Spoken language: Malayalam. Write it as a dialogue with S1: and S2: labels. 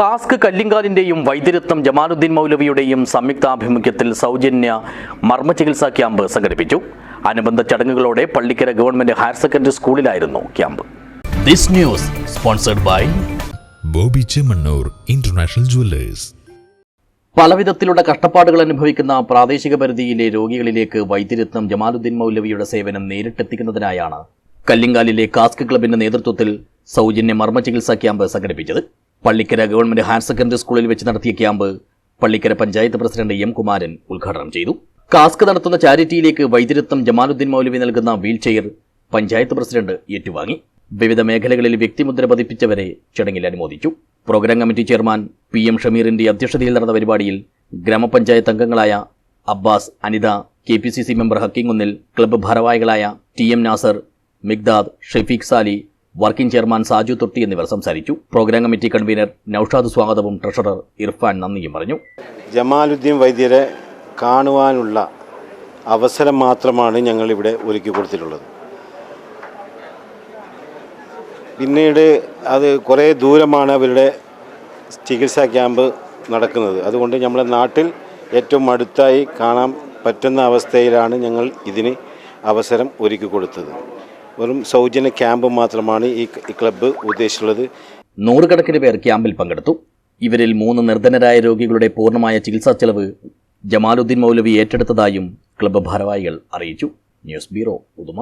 S1: കാസ്ക് കല്ലിങ്കാലിന്റെയും വൈദ്യരത്നം ജമാലുദ്ദീൻ മൗലവിയുടെയും സംയുക്താഭിമുഖ്യത്തിൽ സൗജന്യ മർമ്മ ചികിത്സാ ക്യാമ്പ് സംഘടിപ്പിച്ചു. അനുബന്ധ ചടങ്ങുകളോടെ പള്ളിക്കര ഗവൺമെന്റ് ഹയർ സെക്കൻഡറി സ്കൂളിലായിരുന്നു camp.
S2: This news sponsored by
S3: Boby Chemmanur international jewellers.
S1: പലവിധത്തിലുള്ള കഷ്ടപ്പാടുകൾ അനുഭവിക്കുന്ന പ്രാദേശിക പരിധിയിലെ രോഗികളിലേക്ക് വൈദ്യരത്നം ജമാലുദ്ദീൻ മൗലവിയുടെ സേവനം നേരിട്ടെത്തിക്കുന്നതിനായാണ് കല്ലിങ്കാലിലെ കാസ്ക് ക്ലബിന്റെ നേതൃത്വത്തിൽ സൗജന്യ മർമ്മ ചികിത്സാ ക്യാമ്പ് സംഘടിപ്പിച്ചത്. പള്ളിക്കര ഗവൺമെന്റ് ഹയർ സെക്കൻഡറി സ്കൂളിൽ വെച്ച് നടത്തിയ camp Pallikkara panchayat president M Kumaran ഉദ്ഘാടനം ചെയ്തു. കാസ്ക് നടത്തുന്ന ചാരിറ്റിയിലേക്ക് വൈദ്യരത്നം ജമാലുദ്ദീൻ മൗലവി നൽകുന്ന വീൽ ചെയർ പഞ്ചായത്ത് പ്രസിഡന്റ് ഏറ്റുവാങ്ങി. വിവിധ മേഖലകളിൽ വ്യക്തിമുദ്ര പതിപ്പിച്ചവരെ ചടങ്ങിൽ അനുമോദിച്ചു. Programme committee chairman P M ഷമീറിന്റെ അധ്യക്ഷതയിൽ നടന്ന പരിപാടിയിൽ ഗ്രാമപഞ്ചായത്ത് അംഗങ്ങളായ Abbas Anitha K P C C member ഹക്കിങ്ങുന്നിൽ club ഭാരവാഹികളായ T M Nasar Migdad Shefeeq Sali working chairman Saju Thotti എന്നിവർ സംസാരിച്ചു. പ്രോഗ്രാം കമ്മിറ്റി കൺവീനർ നൌഷാദ് സ്വാഗതവും ട്രഷറർ ഇർഫാൻ നന്ദിയും പറഞ്ഞു.
S4: ജമാലുദ്ദീൻ വൈദ്യരെ കാണുവാനുള്ള അവസരം മാത്രമാണ് ഞങ്ങൾ ഇവിടെ ഒരുക്കി കൊടുത്തിട്ടുള്ളത്. പിന്നീട് അത് കുറേ ദൂരമാണ് അവരുടെ ചികിത്സാ ക്യാമ്പ് നടക്കുന്നത്. അതുകൊണ്ട് നമ്മുടെ നാട്ടിൽ ഏറ്റവും അടുത്തായി കാണാൻ പറ്റുന്ന അവസ്ഥയിലാണ് ഞങ്ങൾ ഇതിന് അവസരം ഒരുക്കി കൊടുത്തത്. വെറും സൗജന്യ ക്യാമ്പ് മാത്രമാണ് ഈ ക്ലബ്ബ് ഉദ്ദേശിച്ചുള്ളത്.
S1: നൂറുകണക്കിന് പേർ ക്യാമ്പിൽ പങ്കെടുത്തു. ഇവരിൽ മൂന്ന് നിർധനരായ രോഗികളുടെ പൂർണമായ ചികിത്സാ ചെലവ് ജമാലുദ്ദീൻ മൗലവി ഏറ്റെടുത്തതായും ക്ലബ്ബ് ഭാരവാഹികൾ അറിയിച്ചു. News bureau Uduma.